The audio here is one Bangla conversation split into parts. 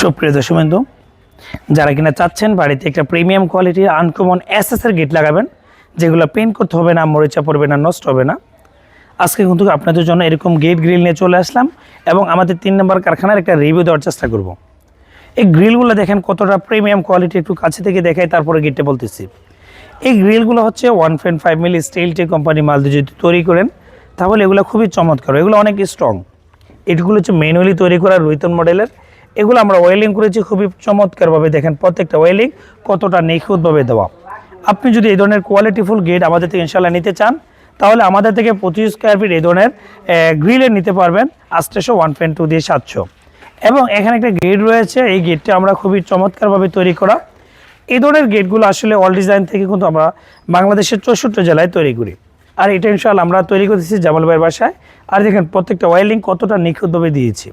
সুপ্রিয় দর্শকবন্ধু যারা কিনা চাচ্ছেন বাড়িতে একটা প্রিমিয়াম কোয়ালিটির আনকমন এস এর গেট লাগাবেন, যেগুলো পেন্ট করতে হবে না, মরিচা পড়বে না, নষ্ট হবে না, আজকে কিন্তু আপনাদের জন্য এরকম গেট গ্রিল নিয়ে চলে আসলাম এবং আমাদের তিন নম্বর কারখানার একটা রিভিউ দেওয়ার চেষ্টা করব। এই গ্রিলগুলো দেখেন কতটা প্রিমিয়াম কোয়ালিটি একটু কাছে থেকে দেখাই, তারপরে গেটে বলতেছি। এই গ্রিলগুলো হচ্ছে one point five milli steel টে কোম্পানি মাল দিয়ে যদি তৈরি করেন, তাহলে এগুলো খুবই চমৎকার, এগুলো অনেক স্ট্রং এগুলো হচ্ছে ম্যানুয়ালি তৈরি করা রুইতন মডেলের এগুলো আমরা ওয়েলিং করেছি, খুবই চমৎকারভাবে দেখেন প্রত্যেকটা ওয়েলিং কতটা নিখুঁতভাবে দেওয়া। আপনি যদি এই ধরনের কোয়ালিটিফুল গেট আমাদের থেকে ইনশাল্লাহ নিতে চান, তাহলে আমাদের থেকে পঁচিশ স্কোয়ার ফিট এই ধরনের গ্রিলের নিতে পারবেন আষ্টশো ওয়ান পয়েন্ট টু দিয়ে সাতশো। এবং এখানে একটা গেট রয়েছে, এই গেটটা আমরা খুবই চমৎকারভাবে তৈরি করা। এই ধরনের গেটগুলো আসলে অল ডিজাইন থেকে কিন্তু আমরা বাংলাদেশের চৌষট্টি জেলায় তৈরি করি। আর এটা ইনশাল্লাহ আমরা তৈরি করতেছি জামাল বাসায়। আর দেখেন প্রত্যেকটা ওয়েল্ডিং কতটা নিখুঁতভাবে দিয়েছি।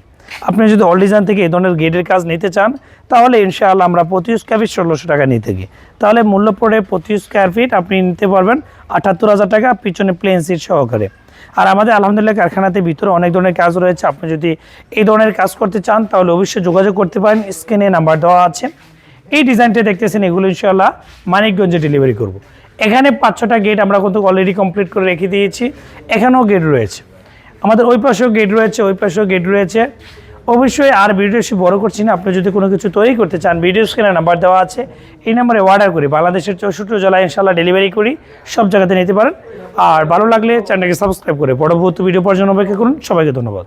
আপনি যদি অল ডিজাইন থেকে এই ধরনের গেটের কাজ নিতে চান, তাহলে ইনশাআল্লাহ আমরা প্রতি স্কোয়ার ফিট ষোলোশো টাকা নিয়ে থাকি। তাহলে মূল্য পড়ে প্রতি স্কোয়ার ফিট আপনি নিতে পারবেন আটাত্তর হাজার টাকা, পিছনে প্লেন সিট সহকারে। আর আমাদের আলহামদুলিল্লাহ কারখানাতে ভিতরে অনেক ধরনের কাজ রয়েছে। আপনি যদি এই ধরনের কাজ করতে চান, তাহলে অবশ্যই যোগাযোগ করতে পারেন। স্ক্রিনে নাম্বার দেওয়া আছে। এই ডিজাইনটা দেখতেছেন, এগুলো ইনশাল্লাহ মানিকগঞ্জে ডেলিভারি করব। এখানে পাঁচ ছটা গেট আমরা কিন্তু অলরেডি কমপ্লিট করে রেখে দিয়েছি। এখানেও গেট রয়েছে। আমাদের ওই পাশেও গেট রয়েছে, ওই পাশেও গেট রয়েছে। অবশ্যই আর ভিডিও সে বড় করছি না। আপনি যদি কোনো কিছু তৈরি করতে চান ভিডিও স্ক্রিনে নাম্বার দেওয়া আছে। এই নাম্বারে অর্ডার করি। বাংলাদেশের চৌষট্টি জেলায় ইনশাল্লাহ ডেলিভারি করি। সব জায়গাতে নিতে পারেন। আর ভালো লাগলে চ্যানেলকে সাবস্ক্রাইব করে। পরবর্তী ভিডিও পর্যন্ত অপেক্ষা করুন। সবাইকে ধন্যবাদ।